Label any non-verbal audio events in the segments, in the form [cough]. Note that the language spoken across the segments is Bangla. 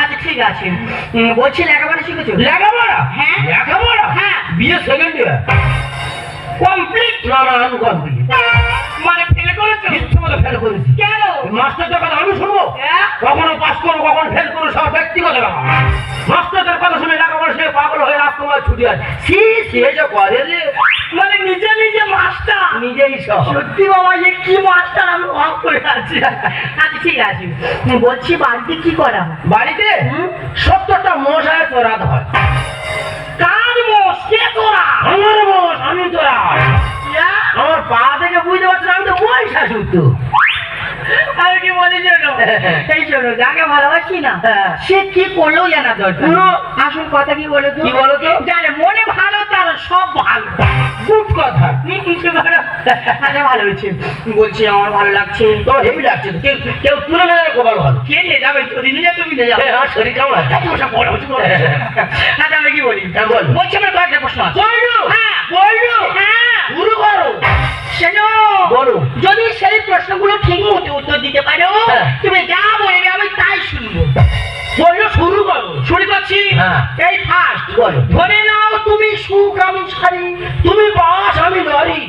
আচ্ছা ঠিক আছে। বলছি লেখাপড়া শিখেছো? লেখাপড়া? হ্যাঁ। লেখাপড়া? হ্যাঁ। বিয়ে সেকেন্ড ইয়ার কমপ্লিট না না আনকমপ্লিট মানে ফেলে করেছ? ইচ্ছে মতো ফেল করেছি। কেন? মাস্টারদের কথা আমি শুনব? হ্যাঁ? কখনো পাস করব কখন ফেল করব সব ব্যক্তিগত ব্যাপার। মাস্টারদের কথা শুনে লেখাপড়া সে পাগল হয়ে রাজকুমার ছুটি আছে। সি সে যে করে মানে নিজে নিজে মাস্টার নিজেই সত্যি বাবা যে কি মাস্টার আমি অবাক করে আছি। আচ্ছা ঠিক আছে। বলছি বাড়িতে কি করা বাড়িতে? সত্তরটা মশায় হয় কার মোষ? কে তোরা? আমার মোষ আমি ইয়া? আমার পা থেকে বুঝতে পারছি আমি তো ওই শাশুড় তো। আমি কি বলি শোনো? [laughs] এই শোনো যাকে ভালোবাসি না হ্যাঁ। সে কি করলেও জানা দরকার। আসল কথা কি বলো তো? কি বলো তো? জানে মনে ভালো তার সব ভালো। গুড কথা। হুম, কিছু ভালো? আচ্ছা ভালো হয়েছে। বলছি আমার ভালো লাগছে। তো হেভি লাগছে কেউ কেউ তুলে ভালো। কে নিয়ে যাবে? নিয়ে তুমি নিয়ে যাবে আমার শরীর কেমন আছে। আচ্ছা আমি কি বলি? হ্যাঁ, বল। বলছি আমার কয়েকটা প্রশ্ন আছে। বলো। হ্যাঁ। বলো। হ্যাঁ। শুরু করো। যদি সেই প্রশ্নগুলো ঠিক মতো উত্তর দিতে পারো হ্যাঁ। তুমি যা বলবে আমি তাই শুনব। বলল শুরু করো। শুরু করছি। হ্যাঁ। এই ফার্স্ট বলো। ধরে তুমি সুখ আমি ছাড়ি তুমি বাস আমি লরি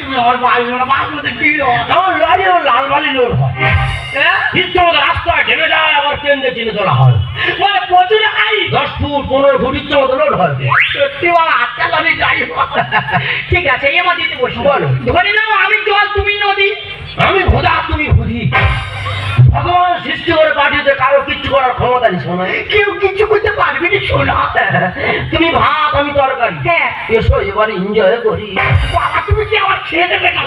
তুমি আমার বাড়ি বাস মধ্যে কি আমার লরি ও লাল বালি লোড। হয় ইচ্ছে রাস্তায় ঢেকে যায় আবার ট্রেন দিয়ে টেনে তোলা হয়। মানে প্রচুর হাই। দশ ফুট পনেরো ফুট ইচ্ছে লোড হয়। সত্যি বাবা আটটা লরি যাই। ঠিক আছে এবার দিতে বসো। বলো। ধরে নাও আমি জল তুমি নদী। আমি খোদা তুমি খুঁজি কিচ্ছু করার ক্ষমতা নেই সোনা কেউ কিছু করতে পারবে না শোনা। তুমি ভাত আমি তরকারি। হ্যাঁ। এসো এবারে এনজয় করি। বাবা তুমি কি আমার খেয়ে দেবে না?